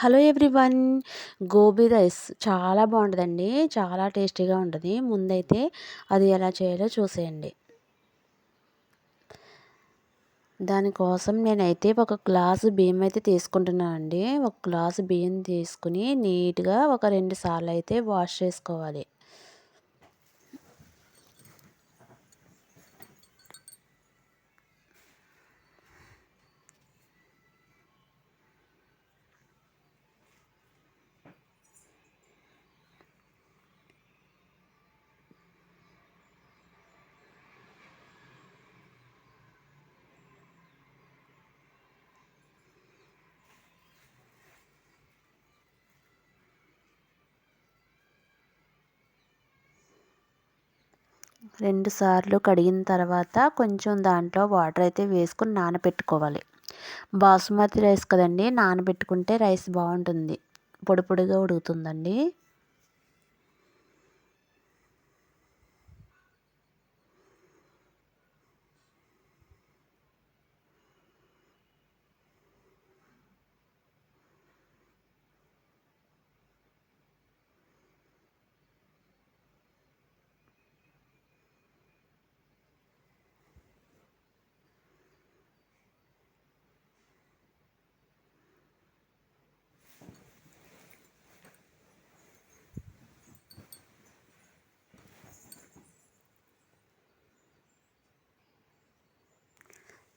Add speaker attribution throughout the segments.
Speaker 1: Hello everyone. Gobi rice చాలా బాగుంటుందండి. చాలా టేస్టీగా ఉంటుంది. ముందైతే అది ఎలా చేయాలో చూసేయండి. దానికోసం నేనైతే ఒక గ్లాసు బియ్యం అయితే తీసుకుంటున్నానండి. ఒక గ్లాసు బియ్యం తీసుకుని నీట్గా ఒక రెండు సార్లు అయితే వాష్ చేసుకోవాలి. రెండు సార్లు కడిగిన తర్వాత కొంచెం దాంట్లో వాటర్ అయితే వేసుకుని నానబెట్టుకోవాలి. బాసుమతి రైస్ కదండి నానబెట్టుకుంటే రైస్ బాగుంటుంది. పొడి పొడిగా ఉడుకుతుందండి.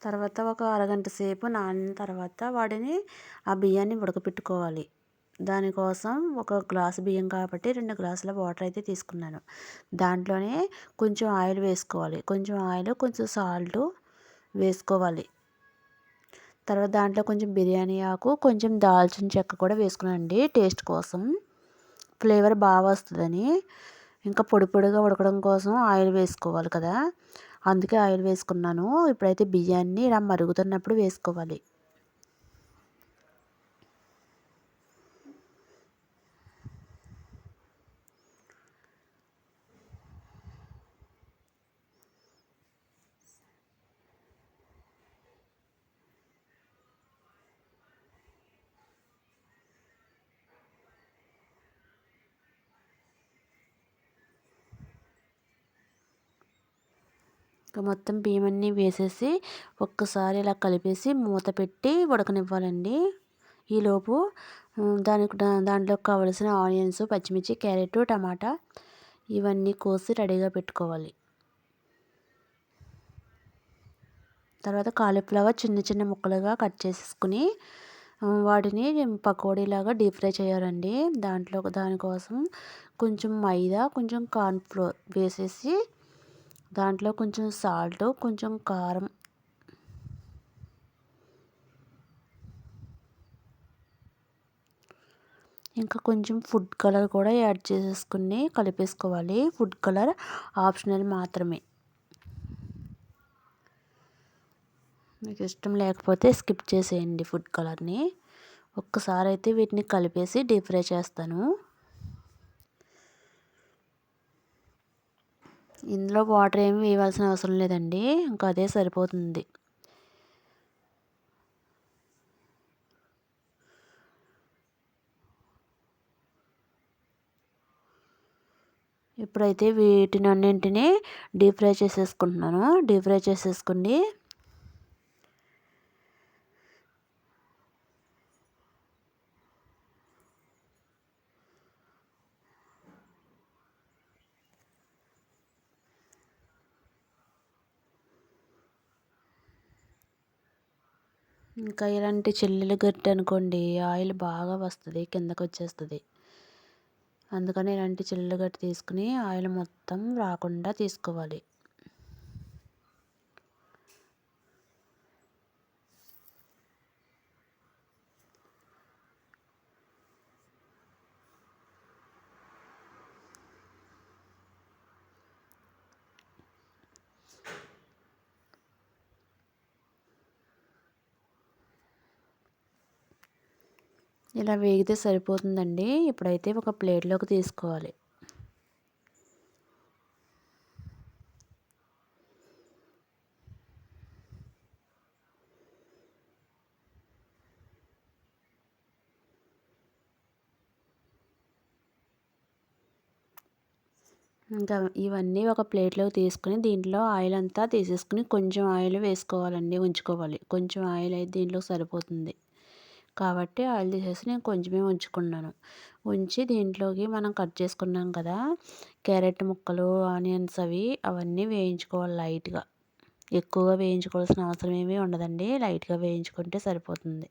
Speaker 1: తర్వాత ఒక అరగంట సేపు నానిన తర్వాత వాటిని ఆ బియ్యాన్ని ఉడకపెట్టుకోవాలి. దానికోసం ఒక గ్లాసు బియ్యం కాబట్టి రెండు గ్లాసుల వాటర్ అయితే తీసుకున్నాను. దాంట్లోనే కొంచెం ఆయిల్ వేసుకోవాలి. కొంచెం ఆయిల్ కొంచెం సాల్ట్ వేసుకోవాలి. తర్వాత దాంట్లో కొంచెం బిర్యానీ ఆకు కొంచెం దాల్చిన చెక్క కూడా వేసుకున్నానండి టేస్ట్ కోసం ఫ్లేవర్ బాగా వస్తుందని. ఇంకా పొడి పొడిగా ఉడకడం కోసం ఆయిల్ వేసుకోవాలి కదా. అందుకే ఆయిల్ వేసుకున్నాను. ఇప్పుడైతే బియ్యాన్ని ఇలా మరుగుతున్నప్పుడు వేసుకోవాలి. ఇంకా మొత్తం బియ్యం అన్నీ వేసేసి ఒక్కసారి ఇలా కలిపేసి మూత పెట్టి ఉడకనివ్వాలండి. ఈలోపు దానికి దాంట్లో కావలసిన ఆనియన్స్ పచ్చిమిర్చి క్యారెట్ టమాటా ఇవన్నీ కోసి రెడీగా పెట్టుకోవాలి. తర్వాత కాలీఫ్లవర్ చిన్న చిన్న ముక్కలుగా కట్ చేసేసుకుని వాటిని పకోడీలాగా డీప్ ఫ్రై చేయాలండి. దాంట్లో దానికోసం కొంచెం మైదా కొంచెం కార్న్ఫ్లోర్ వేసేసి దాంట్లో కొంచెం సాల్ట్ కొంచెం కారం. ఇంకా కొంచెం ఫుడ్ కలర్ కూడా యాడ్ చేసేసుకుని కలిపేసుకోవాలి. ఫుడ్ కలర్ ఆప్షనల్ మాత్రమే. మీకు ఇష్టం లేకపోతే స్కిప్ చేసేయండి ఫుడ్ కలర్ని ఒక్కసారి అయితే వీటిని కలిపేసి డీప్ ఫ్రై చేస్తాను. ఇందులో వాటర్ ఏమి వేయవలసిన అవసరం లేదండి. ఇంకా అదే సరిపోతుంది. ఇప్పుడైతే వీటిని అన్నింటినీ డీప్ ఫ్రై చేసేసుకుంటున్నాను. డీప్ ఫ్రై చేసేసుకోండి. ఇంకా ఇలాంటి చిల్లులు గట్టి అనుకోండి ఆయిల్ బాగా వస్తుంది కిందకు వచ్చేస్తుంది అందుకని ఇలాంటి చిల్లులు గట్టి తీసుకుని ఆయిల్ మొత్తం రాకుండా తీసుకోవాలి. ఇలా వేగితే సరిపోతుందండి. ఇప్పుడైతే ఒక ప్లేట్లోకి తీసుకోవాలి. ఇంకా ఇవన్నీ ఒక ప్లేట్లోకి తీసుకుని దీంట్లో ఆయిల్ అంతా తీసేసుకుని కొంచెం ఆయిల్ వేసుకోవాలండి ఉంచుకోవాలి. కొంచెం ఆయిల్ అయితే దీంట్లో సరిపోతుంది. కాబట్టి ఆయిల్ తీసేసి నేను కొంచెమే ఉంచుకున్నాను. ఉంచి దీంట్లోకి మనం కట్ చేసుకున్నాం కదా క్యారెట్ ముక్కలు ఆనియన్స్ అవి అవన్నీ వేయించుకోవాలి లైట్గా. ఎక్కువగా వేయించుకోవాల్సిన అవసరం ఏమీ ఉండదండి. లైట్గా వేయించుకుంటే సరిపోతుంది.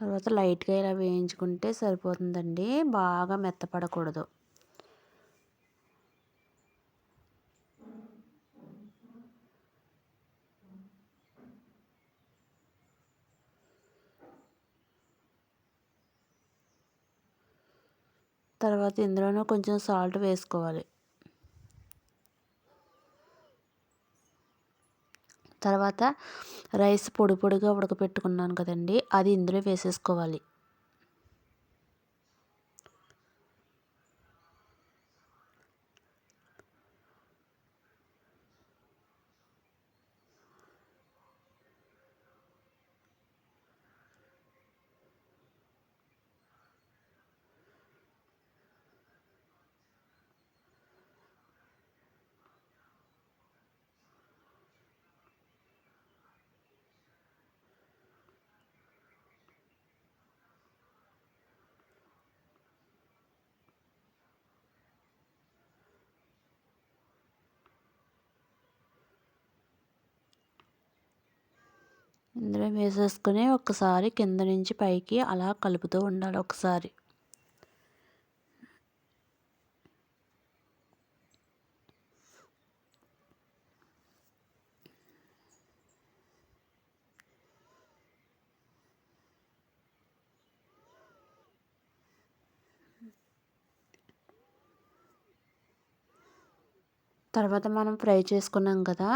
Speaker 1: తర్వాత లైట్గా ఇలా వేయించుకుంటే సరిపోతుందండి. బాగా మెత్తపడకూడదు. తర్వాత ఇందులోనూ కొంచెం సాల్ట్ వేసుకోవాలి. తర్వాత రైస్ పొడి పొడిగా ఉడకపెట్టుకున్నాను కదండి అది ఇందులో వేసేసుకోవాలి. ఇందులో వేసేసుకుని ఒకసారి కింద నుంచి పైకి అలా కలుపుతూ ఉండాలి ఒకసారి. తర్వాత మనం ఫ్రై చేసుకున్నాం కదా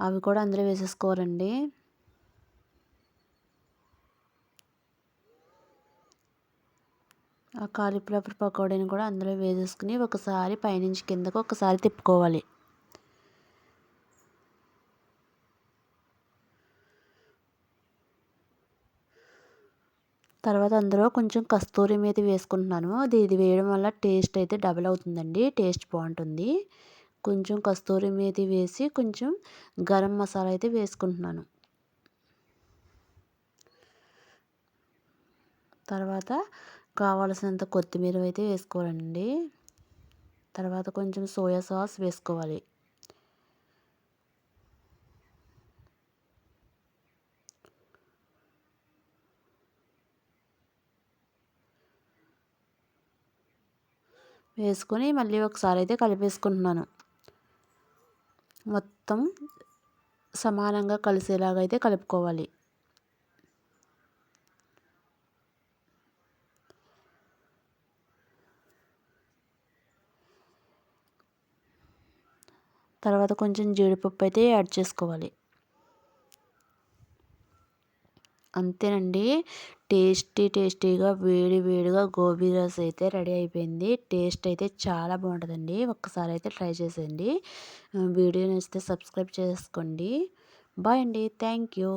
Speaker 1: అవి కూడా అందులో వేసేసుకోవాలండి. ఆ కాలీఫ్లవర్ పకోడీని కూడా అందులో వేసేసుకుని ఒకసారి పైనుంచి కిందకు ఒకసారి తిప్పుకోవాలి. తర్వాత అందులో కొంచెం కస్తూరి మీద వేసుకుంటున్నాను. అది ఇది వేయడం వల్ల టేస్ట్ అయితే డబల్ అవుతుందండి. టేస్ట్ బాగుంటుంది. కొంచెం కస్తూరి మీద వేసి కొంచెం గరం మసాలా అయితే వేసుకుంటున్నాను. తర్వాత కావలసినంత కొత్తిమీర అయితే వేసుకోవాలండి. తర్వాత కొంచెం సోయా సాస్ వేసుకోవాలి. వేసుకొని మళ్ళీ ఒకసారి అయితే కలిపేసుకుంటున్నాను. మొత్తం సమానంగా కలిసేలాగా అయితే కలుపుకోవాలి. తర్వాత కొంచెం జీడిపప్పు అయితే యాడ్ చేసుకోవాలి. అంతేనండి. టేస్టీ టేస్టీగా వేడి వేడిగా గోబీ రైస్ అయితే రెడీ అయిపోయింది. టేస్ట్ అయితే చాలా బాగుంటుందండి. ఒక్కసారి అయితే ట్రై చేసేయండి. వీడియో నచ్చితే సబ్స్క్రైబ్ చేసుకోండి. బాయ్ అండి. Thank you.